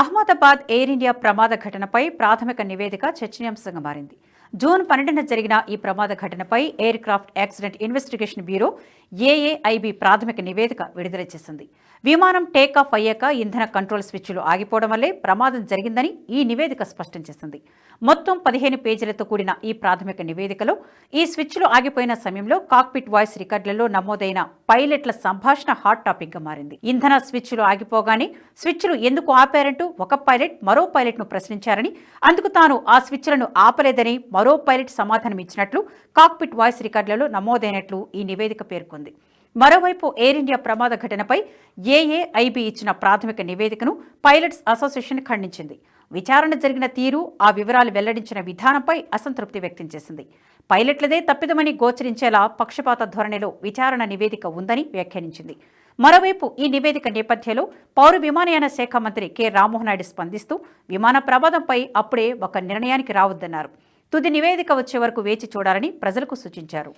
Ahmedabad air India ప్రమాద ఘటనపై ప్రాథమిక నివేదిక చర్చనీయాంశంగా మారింది. జూన్ పన్నెండున జరిగిన ఈ ప్రమాద ఘటనపై aircraft accident investigation bureau AAIB ప్రాథమిక నివేదిక విడుదల చేసింది. విమానం టేకాఫ్ అయ్యాక ఇంధన కంట్రోల్ స్విచ్లు ఆగిపోవడం వల్లే ప్రమాదం జరిగిందని ఈ నివేదిక స్పష్టం చేసింది. మొత్తం పదిహేను పేజీలతో కూడిన ఈ ప్రాథమిక నివేదికలో ఈ స్విచ్లు ఆగిపోయిన సమయంలో కాక్పిట్ వాయిస్ రికార్డులలో నమోదైన పైలట్ల సంభాషణ హాట్ టాపిక్గా మారింది. ఇంధన స్విచ్లు ఆగిపోగానే స్విచ్లు ఎందుకు ఆపారంటూ ఒక పైలట్ మరో పైలట్ను ప్రశ్నించారని అందుకు తాను ఆ స్విచ్లను ఆపలేదని మరో పైలట్ సమాధానం ఇచ్చినట్లు కాక్పిట్ వాయిస్ రికార్డులలో నమోదైనట్లు ఈ నివేదిక పేర్కొంది. మరోవైపు ఎయిర్ ఇండియా ప్రమాద ఘటనపై ఏఏఐబి ఇచ్చిన ప్రాథమిక నివేదికను పైలట్స్ అసోసియేషన్ ఖండించింది. విచారణ జరిగిన తీరు ఆ వివరాలు వెల్లడించిన విధానంపై అసంతృప్తి వ్యక్తం చేసింది. పైలట్లదే తప్పిదమని గోచరించేలా పక్షపాత ధోరణిలో విచారణ నివేదిక ఉందని వ్యాఖ్యానించింది. మరోవైపు ఈ నివేదిక నేపథ్యంలో పౌర విమానయాన శాఖ మంత్రి కె. రామ్మోహన్ నాయుడు స్పందిస్తూ విమాన ప్రమాదంపై అప్పుడే ఒక నిర్ణయానికి రావద్దన్నారు. తుది నివేదిక వచ్చే వరకు వేచి చూడాలని ప్రజలకు సూచించారు.